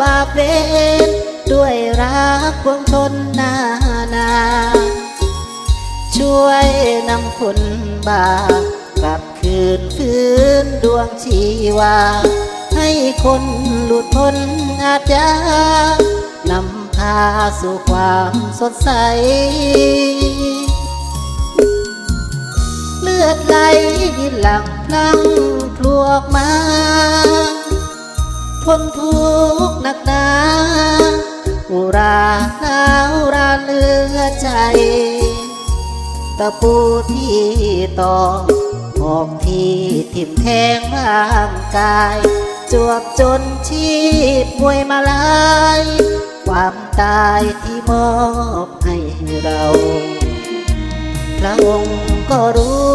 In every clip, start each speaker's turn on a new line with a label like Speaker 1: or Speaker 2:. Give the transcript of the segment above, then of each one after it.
Speaker 1: ปวยรักพวงชนนานา ช่วยนำคนบาปกลับคืนฟื้นดวงชีวา ให้คนหลุดพ้นอาจยานำพาสู่ความสดใส เลือดไหลหลังพลังพลวกมา ทนทุกข์หนักหนาอุราหนาวราเลือใจตะปูที่ตอกหอกที่ทิ่มแทงร่างกาย จวบจนชีพมวยมาลาย ความตายที่มอบให้เรา พระองค์ก็รู้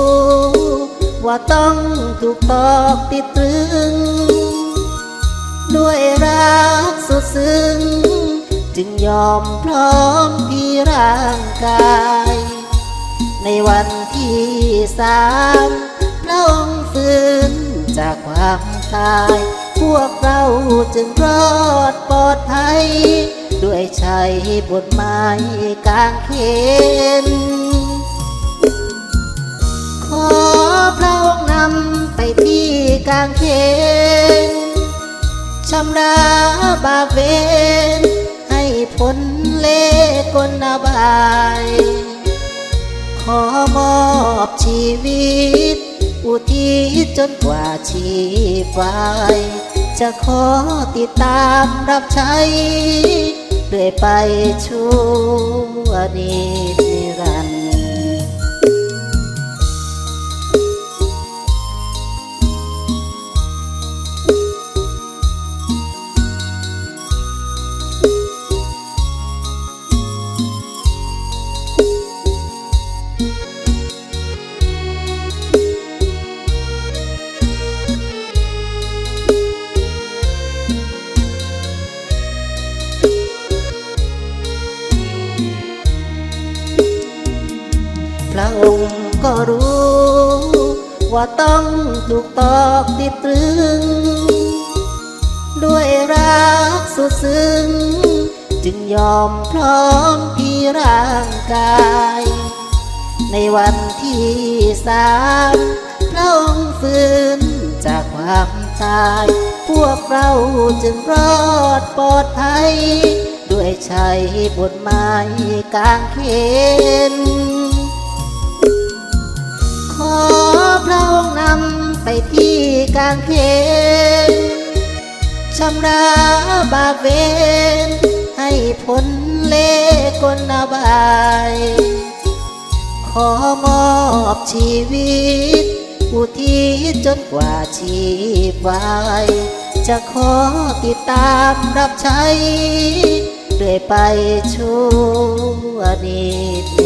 Speaker 1: ว่าต้องถูกตอกติดตรึง ยอมพร้อมพี่ร่างกาย ในวันที่สามพระองค์ฟื้นจากความตาย พวกเราจึงรอดปลอดภัย ด้วยชัยบทไม้กางเขนขอพระองค์นำไปที่กางเขนชำระบาปเวร คนเล่กลนาบาย ขอมอบชีวิต อุทิศจนกว่าชีฟายจะขอติดตามรับใช้เรื่อยไปชั่วนิรันด ก็รู้ ว่าต้องถูกตอกติดตรึง ด้วยรักสุดซึ้ง จึงยอมพร้อมพี่ร่างกาย ในวันที่สามพระองค์ฟื้นจากความตาย พวกเราจึงรอดปลอดภัย ด้วยชัยบทไม้กางเขน ไปที่กางเขนชำระบาปเวรให้พ้นเล่กลนาบาย ขอมอบชีวิตอุทิศจนกว่าชีพวายจะขอติดตามรับใช้เรื่อยไปชั่วนิด